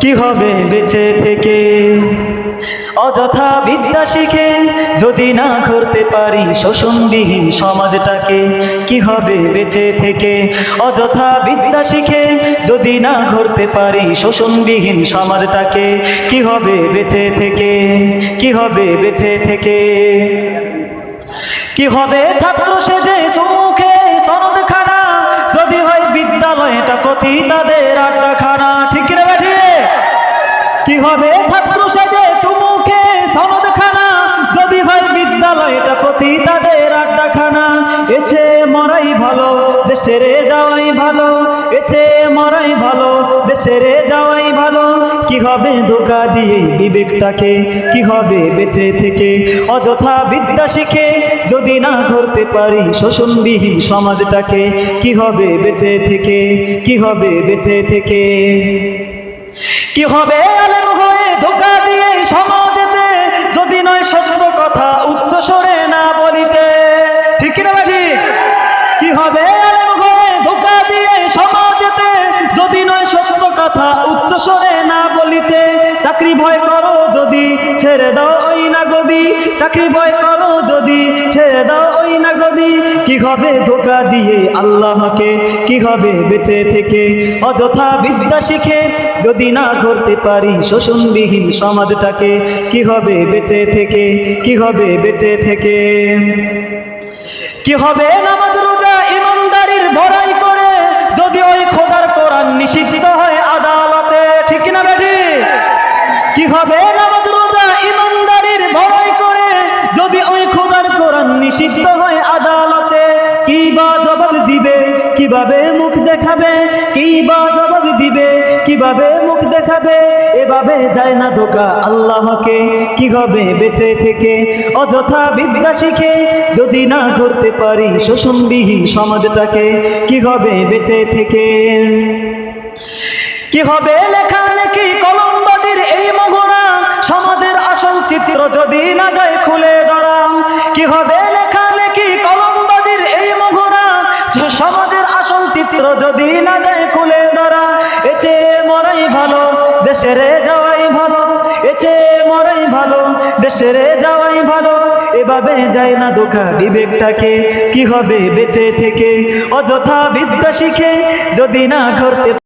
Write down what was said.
কি হবে বেঁচে থেকে? অযথা বিদ্যা শিখে যদি না করতে পারি শোষণবিহীন সমাজটাকে, কি হবে বেঁচে থেকে? অযথা বিদ্যা শিখে যদি না করতে পারি শোষণবিহীন সমাজটাকে, কি হবে বেঁচে থেকে? কি হবে বেঁচে থেকে? কি হবে ছাত্র সেজে চুমুখে সনদ খানা যদি হয় বিদ্যালয়টা কতি তাদের হবে ছাত্র সেজে চুমুখে সনদ খানা যদি হয় বিদ্যালয়টা প্রতি তাদের আড্ডা খানা এছে মরাই ভালো, দেশেরে যাওয়াই ভালো। এছে মরাই ভালো, দেশেরে যাওয়াই ভালো। কি হবে ধোকা দিয়ে বিবেকটাকে? কি হবে বেঁচে থেকে? অযথা বিদ্যা শিখে যদি না করতে পারি শোষণবিহীন সমাজটাকে, কি হবে বেঁচে থেকে? কি হবে বেঁচে থেকে? কি হবে আলেম ভয় করো যদি, ছেড়ে দাও ওই না গদি চাকরি ভয় করো যদি, ছেড়ে দাও ওই না গদি কি হবে ধোকা দিয়ে আল্লাহকে কি হবে বেঁচে থেকে অযথা বিদ্যা শিখে যদি না করতে পারি শোষণবিহীন সমাজটাকে কি হবে বেঁচে থেকে কি হবে বেঁচে থেকে? কি হবে নামাজ রোজা ইমানদারির ভরাই হবে নামাজ রোজা, ইমানদারির ভরাই করে। যদি ওই খোদার কোরআন নিষিদ্ধ হয় আদালতে, কি বা জবাব দিবে? কীভাবে মুখ দেখাবে? কি বা জবাব দিবে? কীভাবে মুখ দেখাবে? এভাবে যায় না ধোকা। আল্লাহকে কি হবে বেঁচে থেকে? অযথা বিদ্যা শিখে যদি না করতে পারি শোষণবিহীন সমাজটাকে, কি হবে বেঁচে থেকে? কি হবে লেখালেখি না যায় খুলে ধরা। কি হবে লেখালেখি, কলমবাজির এই সমাজের আসল চিত্র যদি না যায় খুলে মরাই ভালো, দেশেরে যাওয়াই ভালো। মরাই ভালো, দেশেরে যাওয়াই ভালো। এভাবে যায় না দোকা বিবেকটাকে, কি হবে বেঁচে থেকে? অযথা বিদ্যা শিখে যদি না করতে